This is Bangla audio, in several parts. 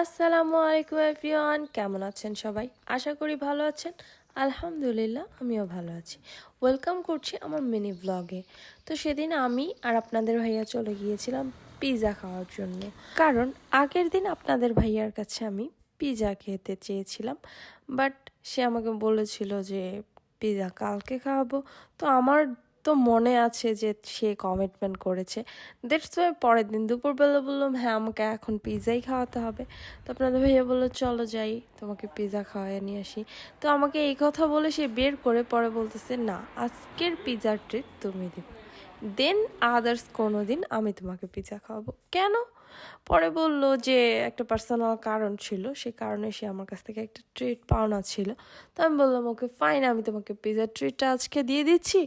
আসসালামু আলাইকুম এভরিওয়ান, কেমন আছেন সবাই? আশা করি ভালো আছেন। আলহামদুলিল্লাহ, আমিও ভালো আছি। ওয়েলকাম করছি আমার মিনি ব্লগে তো সেদিন আমি আর আপনাদের ভাইয়া চলে গিয়েছিলাম পিৎজা খাওয়ার জন্য। কারণ আগের দিন আপনাদের ভাইয়ার কাছে আমি পিৎজা খেতে চেয়েছিলাম। বাট সে আমাকে বলেছিল যে পিৎজা কালকে খাওয়াবো। তো আমার তো মনে আছে যে সে কমিটমেন্ট করেছে। দ্যাটস ওয়াই পরের দিন দুপুরবেলা বললাম হ্যাঁ আমাকে এখন পিৎজাই খাওয়াতে হবে। তো আপনাদের ভাইয়া বলল, চলো যাই, তোমাকে পিৎজা খাওয়াই নিয়ে আসি। তো আমাকে এই কথা বলে সে বের করে পরে বলতেছে, না, আজকের পিৎজার ট্রিট তুমি দেবে। দেন আদার্স কোনো দিন আমি তোমাকে পিৎজা খাওয়াবো। কেন? পরে বলল যে একটা পার্সোনাল কারণ ছিল সেই কারণে সে আমার কাছ থেকে একটা ট্রিট পাওনা ছিল। তো আমি বললাম, ওকে ফাইন আমি তোমাকে পিৎজার ট্রিটটা আজকে দিয়ে দিচ্ছি।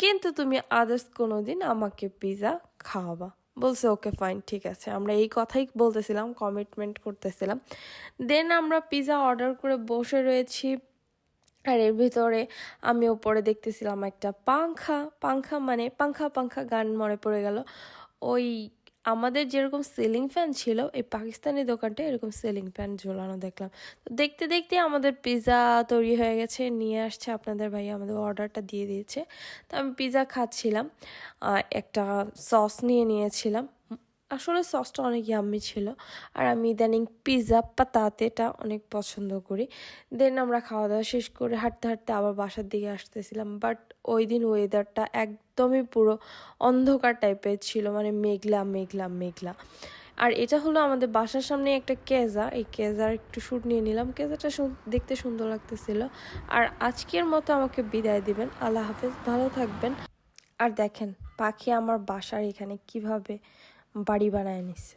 কিন্তু তুমি আদার্স কোনো দিন আমাকে পিৎজা খাওয়াবা। বলছে ওকে ফাইন ঠিক আছে। আমরা এই কথাই বলতেছিলাম কমিটমেন্ট করতেছিলাম। দেন আমরা পিৎজা অর্ডার করে বসে রয়েছি আর এর ভিতরে আমি ওপরে দেখতেছিলাম একটা পাংখা। পাংখা মানে পাংখা পাংখা গান মনে পড়ে গেল। ওই আমাদের যেরকম সিলিং ফ্যান ছিল, এই পাকিস্তানি দোকানটা এরকম সিলিং ফ্যান ঝোলানো দেখলাম। তো দেখতে দেখতে আমাদের পিৎজা তৈরি হয়ে গেছে, নিয়ে আসছে আপনাদের ভাই, আমাদের অর্ডারটা দিয়ে দিয়েছে। তো আমি পিৎজা খাচ্ছিলাম একটা সস নিয়ে নিয়েছিলাম। আসলে সসটা অনেক ইয়াম্মি ছিল। আর আমি ইদানিং পিৎজা পাতাতেটা অনেক পছন্দ করি। দেন আমরা খাওয়া দাওয়া শেষ করে হাঁটতে হাঁটতে আবার বাসার দিকে আসতেছিলাম। বাট ওই দিন ওয়েদারটা একদমই পুরো অন্ধকার টাইপের ছিল মানে মেঘলা মেঘলা মেঘলা। আর এটা হলো আমাদের বাসার সামনে একটা কেজা। এই কেজার একটু শ্যুট নিয়ে নিলাম। কেজাটা দেখতে সুন্দর লাগতেছিল। আর আজকের মতো আমাকে বিদায় দিবেন। আল্লাহ হাফেজ। ভালো থাকবেন। আর দেখেন, পাখি আমার বাসার এখানে কীভাবে বাড়ি বানায় নিচ্ছে